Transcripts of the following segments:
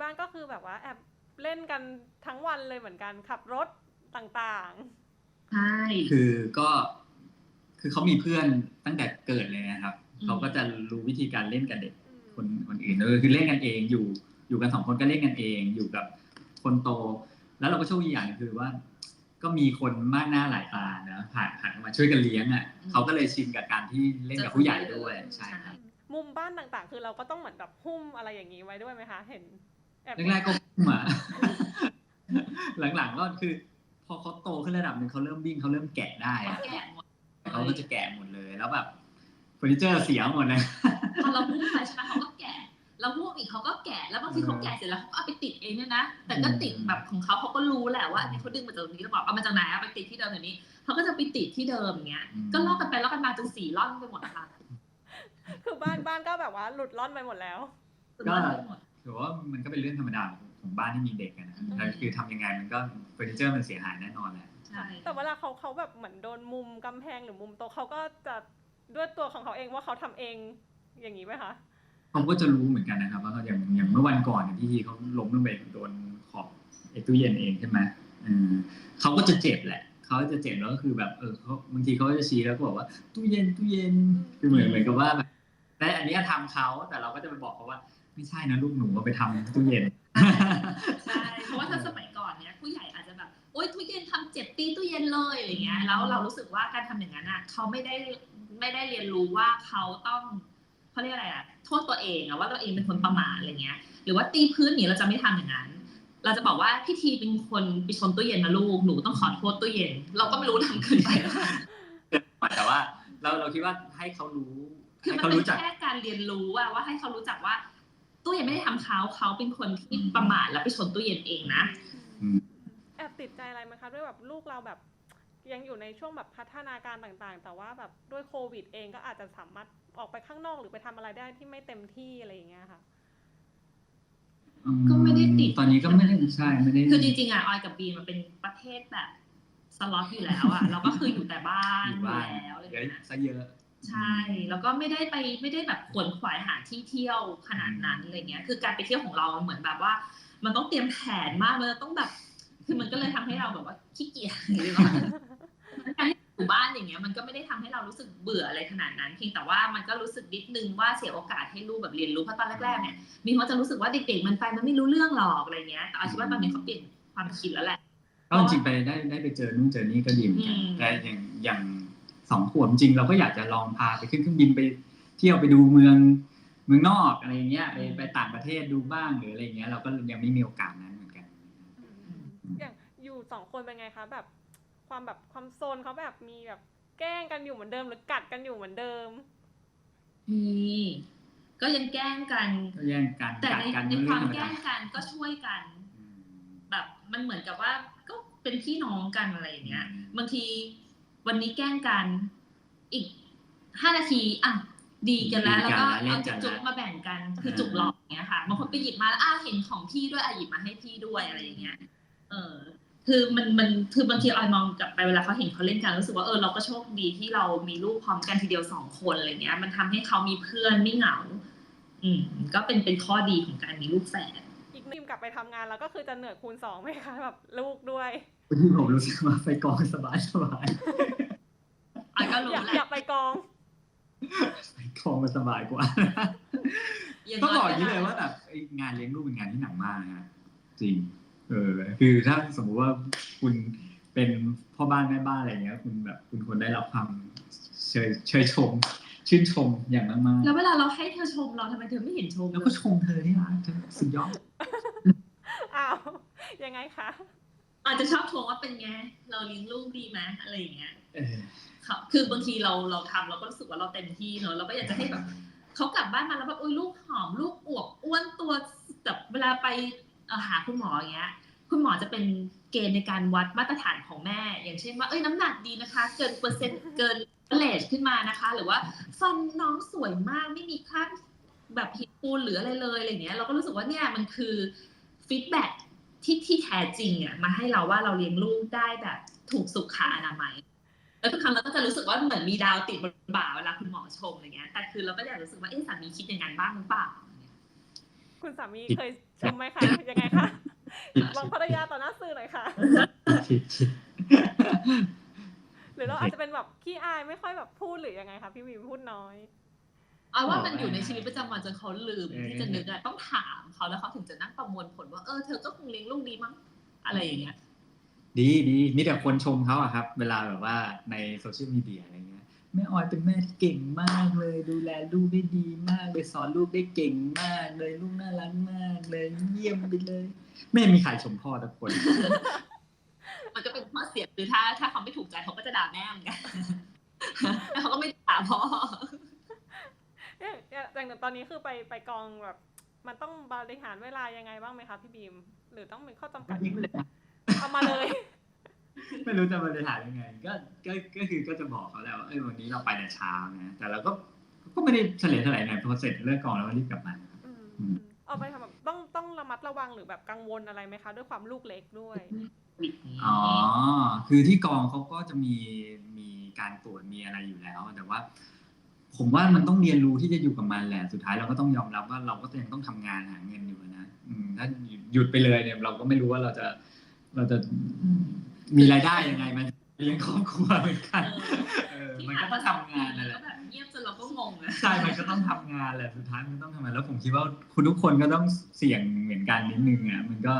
บ้านก็คือแบบว่าแอบเล่นกันทั้งวันเลยเหมือนกันขับรถต่างใช่ คือก็คือเขามีเพื่อนตั้งแต่เกิดเลยนะครับอืมเขาก็จะรู้วิธีการเล่นกับเด็กๆอืมคนคนอื่นเออคือเล่นกันเองอยู่อยู่กันสองคนก็เล่นกันเอง อยู่กับคนโต แล้วเราก็โชคดีอย่างหนึงคือว่า ก็มีคนมากหน้าหลายตานะผ่านผ่านมาช่วยกันเลี้ยงอะเขาก็เลยชินกับการที่เล่นกับผู้ใหญ่ด้วยใช่ครับมุมบ้านต่างๆ คือเราก็ต้องเหมือนแบบหุ้มอะไรอย่างนี้ไว้ด้วยไหมคะ เห็น แอบแรกๆก็พุ่งอะหลังๆก็คือ พอเขาโตขึ้นระดับหนึ่งเขาเริ่มวิ่งเขาเริ่มแกะได้อะแก่หมดเขาก็จะแกะหมดเลยแล้วแบบเฟอร์นิเจอร์เสียหมดเลยพอเราพูดไปใช่ไหมเขาก็แก่เราพูดอีกเขาก็แก่แล้วบางทีเขาแก่เสร็จแล้วเขาก็เอาไปติดเองเนี่ยนะแต่ก็ติดแบบของเขาเขาก็รู้แหละว่าอันนี้เขาดึงมาจากตรงนี้แล้วบอกเอามาจากไหนเอาไปติดที่เดิมแบบนี้เขาก็จะไปติดที่เดิมอย่างเงี้ยอืมก็ลอกกันไปลอกกันมาจนสีล่อนไปหมดค่ะคือบ้านบ้านก็แบบว่าหลุดล่อนไปหมดแล้วจ นล่อนไปหมดถือว่ามันก็เป็นเรื่องธรรมดาของบ้านที่มีเด็กอะนะอืมแต่คือทำยังไงมันก็เฟอร์นิเจอร์มันเสียหายแน่นอนแหละใช่แต่เวลาเขาเขาแบบเหมือนโดนมุมกำแพงหรือมุมโต๊ะเขาก็จะด้วยตัวของเขาเองว่าเขาทำเองอย่างนี้ไหมคะเขาก็จะรู้เหมือนกันนะครับว่าอย่างอย่างเมื่อวันก่อนเนี่ยที่เขาล้มลงไปโดนขอบไอ้ตู้เย็นเองใช่ไหมเออเขาก็จะเจ็บแหละเขาจะเจ็บแล้วก็คือแบบเออเขาบางทีเขาก็จะชี้แล้วก็บอกว่าตู้เย็นตู้เย็นคือเหมือนเหมือนกับว่าแบบแต่อันเนี้ยทำเขาแต่เราก็จะไปบอกเขาว่า ไม่ใช่นะลูกหนูเอาไปทำตู้เย็นใช่เพราะว่าถ้าสมัยก่อนเนี้ยผู้ใหญ่อาจจะแบบโอ๊ยตู้เย็นทำเจ็บตีตู้เย็นเลยอะไรเงี้ยแล้วเรารู้สึกว่าการทำอย่างนั้นอะเขาไม่ได้ไม่ได้เรียนรู้ว่าเขาต้องเขาเรียกอะไรอะโทษตัวเองอะว่าตัวเองเป็นคนประมาทอะไรเงี้ย หรือว่าตีพื้นเนี่ยเราจะไม่ทำอย่างนั้น เราจะบอกว่าพี่ทีเป็นคนไปชนตู้เย็นนะลูกหนูต้องขอโทษตู้เย็น เราก็ไม่รู้ทำเกินไปแล้วแต่ว่าเราเราคิดว่าให้เขารู้คือให้มันเขาเป็นรู้จักแค่การเรียนรู้อะว่าให้เขารู้จักว่า ตู้เย็นไม่ได้ทำเขาเขาเป็นคนที่ประมาทแล้วไปชนตู้เย็นเองนะแอบติดใจอะไรไหมคะด้วยแบบลูกเราแบบ ยังอยู่ในช่วงแบบพัฒนาการต่างๆ แต่ว่าแบบด้วยโควิด เองก็อาจจะสามารถออกไปข้างนอกหรือไปทำอะไรได้ที่ไม่เต็มที่อะไรอย่างเงี้ยค่ะก็ไม่ได้ติดตอนนี้ก็ไม่ได้ใช่ไม่ได้คือจริงๆอะออยกับบีมมันเป็นประเภทแบบสล็อตอยู่แล้วอะเราก็คืออยู่แต่บ้านออยู่ยู่บ้านแล้วอะไรอย่างเยอะเงี้ยซะเยอะ ใช่แล้วก็ไม่ได้ไปไม่ได้แบบขวนขวายหาที่เที่ยวขนาดนั้นอะไรเงี้ย คือการไปเที่ยวของเราเหมือนแบบว่า มันต้องเตรียมแผนมากมันต้องแบบ คือมันก็เลยทำให้เราแบบว่าขี้เกียจหรือว่าการที่อยู่บ้านอย่างเงี้ยมันก็ไม่ได้ทำให้เรารู้สึกเบื่ออะไรขนาดนั้นเพียงแต่ว่ามันก็รู้สึกนิดนึงว่าเสียโอกาสให้ลูกแบบเรียนรู้เพราะตอนแรกๆเนี่ยมีเขาจะรู้สึกว่าเด็กๆมันไปมันไม่รู้เรื่องหรอกอะไรเงี้ยแต่อาคิดว่าตอนนี้เขาเปลี่ยนความคิดแล้วแหละก็จริงๆไปได้ได้ไปเจอนู่นเจอนี่ก็ดีเหมือนกันอืมแต่อย่างอย่างส องขวบจริงเราก็อยากจะลองพาไปขึ้นเครื่องบินไปเที่ยวไปดูเมืองเมืองนอกอะไรเงี้ยไปไปต่างประเทศดูบ้างหรืออะไรเงี้ยเราก็ยังไม่มีโอกาสนั้นเหมือนกันอย่างอยู่สองคนเป็นไงคะแบบความแบบความโซนเขาแบบมีแบบแกล้งกันอยู่เหมือนเดิมหรือกัดกันอยู่เหมือนเดิมมีก็ยังแกล้งกันก็แย่งกันแต่กัดในกันในเรื่องความธรรมแกดาล้งกันก็ช่วยกันอืมแบบมันเหมือนกับว่าก็เป็นพี่น้องกันอะไรอย่างเงี้ยอืมบางที วันนี้แกล้งกันอีกห้านาทีอะดีกันแล้ว แล้วก็เอาจุกๆมาแบ่งกันคือจุกหลอกอย่างเงี้ยค่ะบางคนไปหยิบมาแล้วอ้าวเห็นของพี่ด้วยอะหยิบมาให้พี่ด้วยอะไรอย่างเงี้ย เออ คือมันมันคือบางทีออยมองกลับไปเวลาเขาเห็นเขาเล่นกันรู้สึกว่าเออเราก็โชคดีที่เรามีลูกพร้อมกันทีเดียวสองคนอะไรเงี้ย มันทำให้เขามีเพื่อนไม่เหงา อืม ก็เป็นเป็นข้อดีของการมีลูกแฝด อีกนิมกลับไปทำงานแล้วก็คือจะเหนื่อยคูณสองไหมคะแบบลูกด้วยวันนี้ผมรู้สึกว่าไปกองสบายสบายออยก็รู้อยากแหอยาละกไปกองไปกองมันสบายกว่าย่างต้องน้บอกอย่างนี้เลยว่าแบบไอ้งานเลี้ยงลูกเป็นงานที่หนักมากนะฮะจริง เออ คือถ้าสมมุติว่าคุณเป็นพ่อบ้านแม่บ้านอะไรเงี้ย คุณแบบคุณควรได้รับความเชยเชยชม ชื่นชมอย่างมากแล้วเวลาเราให้เธอชมเราทำไมเธอไม่เห็นชมๆแล้วก็ชมเธอที่รักเธอสุดยอด อ้าวยังไงคะ อาจจะชอบชมว่าเป็นไง เราเลี้ยงลูกดีไหมอะไรอย่างเงี้ยเออครับคือบางทีเราเราทำเราก็รู้สึกว่าเราเต็มที่เนอะเราก็อยากจะให้แบบเขากลับบ้านมาแล้วแบบอุ้ยลูกหอมลูกอวบอ้วนตัวแบบเวลาไปเอ่อหาคุณหมออย่างเงี้ย คุณหมอจะเป็นเกณฑ์ในการวัดมาตรฐานของแม่ อย่างเช่นว่าเอ้ยน้ำหนักดีนะคะ เกินเปอร์เซ็นต์เกินเลชขึ้นมานะคะ หรือว่าฟันน้องสวยมากไม่มีคราบแบบหินปูนหรืออะไรเลยอะไรเงี้ยเราก็รู้สึกว่าเนี่ยมันคือฟีดแบ็ ที่ที่แท้จริงอะมาให้เราว่าเราเลี้ยงลูกได้แบบถูกสุขอนามัยแล้วทุกครั้งเราก็จะรู้สึกว่าเหมือนมีดาวติดบนบ่าเวลาคุณหมอชมอะไรเงี้ย แต่คือเราก็อยากรู้สึกว่าเอ๊ะสามีคิดอย่างนั้นบ้างหรือเปล่าคุณสามีเคยชมไหมคะยังไงคะบอกภรรยาต่อหน้าสื่อหน่อยค่ะคิดคิดหรือเราอาจจะเป็นแบบขี้อายไม่ค่อยแบบพูดหรือยังไงคะพี่วีพูดน้อย เอาว่ามันอยู่ในชีวิตประจำวันจนเขาลืมที่จะนึกอะต้องถามเขาแล้วเขาถึงจะนั่งประมวลผลว่าเออเธอก็คงเลี้ยงลูกดีมั้งอะไรอย่างเงี้ย ดีดีมีแต่คนชมเขาอะครับ เวลาแบบว่าในโซเชียลมีเดียอะไรเงี้ยแม่ออยเป็นแม่ที่เก่งมากเลย ดูแลลูกได้ดีมากเลยสอนลูกได้เก่งมากเลยลูกน่ารักมากเลยเยี่ยมไปเลย ไม่มีใครชมพ่อทุกคน มันก็เป็นข้อเสียคือถ้า ถ้าเขาไม่ถูกใจเขาก็จะด่าแม่เหมือนกันแล้วเขาก็ไม่ด่าพ่อเนี่ย อย่างตอนนี้คือไปไปกองแบบ มันต้องบริหารเวลายังไงบ้างไหมคะพี่บีม หรือต้องมีข้อจำกัดยิ้มเลยเอามาเลย ไม่รู้จะบริหารยังไง ก็ก็ก็คือก็จะบอกเขาแล้วว่าเออวันนี้เราไปแต่เช้านะแต่เราก็ก็ไม่ได้เฉลียวเท่าไหร่นะพอเสร็จเลิกกองแล้วก็รีบกลับมาครับอืมอืมเอาไปทำแบบต้องต้องระมัดระวังหรือแบบกังวลอะไรไหมคะ ด้วยความลูกเล็กด้วยอ๋อ คือที่กองเขาก็จะมีมีการตรวจมีอะไรอยู่แล้ว แต่ว่า ผมว่ามันต้องเรียนรู้ที่จะอยู่กับมันแหละสุดท้ายเราก็ต้องยอมรับว่าเราก็ยังต้องทำงานหาเงินอยู่นะอืมถ้าหยุดไปเลยเนี่ยเราก็ไม่รู้ว่าเราจะเราจะมีรายได้ยังไงมันเลี้ยงครอบครัวเหมือนกันเออมันก็ต้องทำงานนั่นแหก็ละแบบเงียบจนเราก็งงอะใช่ มันก็ต้องทำงานแหละสุดท้ายมันต้องทำงานแล้วผมคิดว่าคุณทุกคนก็ต้องเสี่ยงเหมือนกันนิดนึงอะมันก็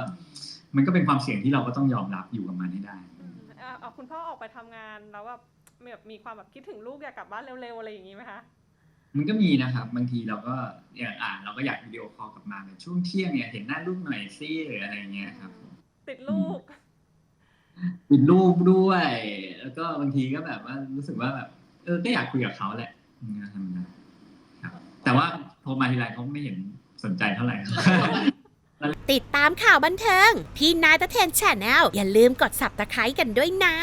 มันก็เป็นความเสี่ยงที่เราก็ต้องยอมรับอยู่กับมันให้ได้อืมเอาเอาคุณพ่อออกไปทำงานแล้วแบบ แบบมีความแบบคิดถึงลูกอยากกลับบ้านเร็วๆอะไรอย่างนี้ไหมคะมันก็มีนะครับบางทีเราก็อย่างอ่านเราก็อยากวิดีโอคอลกลับมาแบบช่วงเที่ยงเนี่ยเห็นหน้าลูกหน่อยซิหรืออะไรเงี้ยครับผมติดลูกปิดรูปด้วย แล้วก็บางทีก็แบบว่ารู้สึกว่าแบบเออก็อยากคุยกับเขาแหละอืมก็ทำนะครับ แต่ว่าโทรมาทีไรเขาไม่เห็นสนใจเท่าไหร่ติดตามข่าวบันเทิง พี่นายตะเทนแชนแนลอย่าลืมกด subscribe กันด้วยนะ